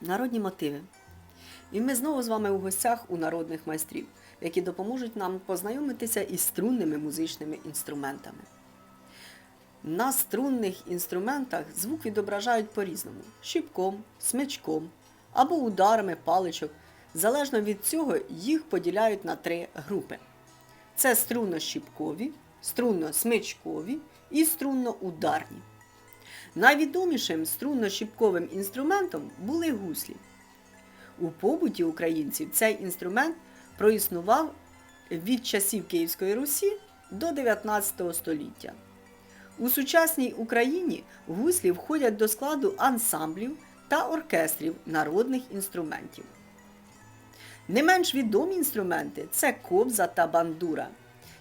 Народні мотиви. І ми знову з вами у гостях у народних майстрів, які допоможуть нам познайомитися із струнними музичними інструментами. На струнних інструментах звук відображають по-різному: щіпком, смичком або ударами паличок. Залежно від цього їх поділяють на три групи: це струнно-щіпкові, струнно-смичкові і струнно-ударні. Найвідомішим струнно-щіпковим інструментом були гуслі. У побуті українців цей інструмент проіснував від часів Київської Русі до 19 століття. У сучасній Україні гуслі входять до складу ансамблів та оркестрів народних інструментів. Не менш відомі інструменти це кобза та бандура,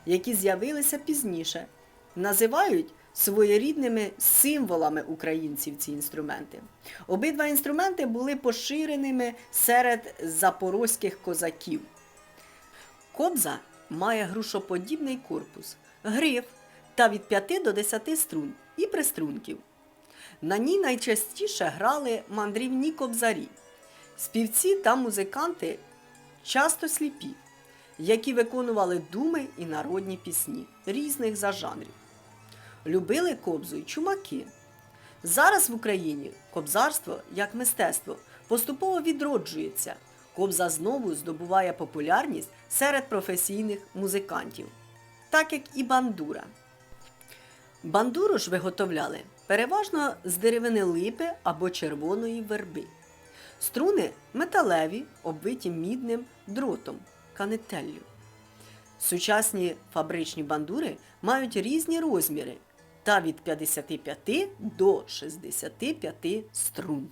які з'явилися пізніше. Називають своєрідними символами українців ці інструменти. Обидва інструменти були поширеними серед запорозьких козаків. Кобза має грушоподібний корпус, гриф та від 5 до 10 струн і приструнків. На ній найчастіше грали мандрівні кобзарі. Співці та музиканти часто сліпі, які виконували думи і народні пісні різних за жанрів. Любили кобзу й чумаки. Зараз в Україні кобзарство як мистецтво поступово відроджується. Кобза знову здобуває популярність серед професійних музикантів, так як і бандура. Бандуру ж виготовляли переважно з деревини липи або червоної верби. Струни металеві, оббиті мідним дротом, канителлю. Сучасні фабричні бандури мають різні розміри та від 55 до 65 струн.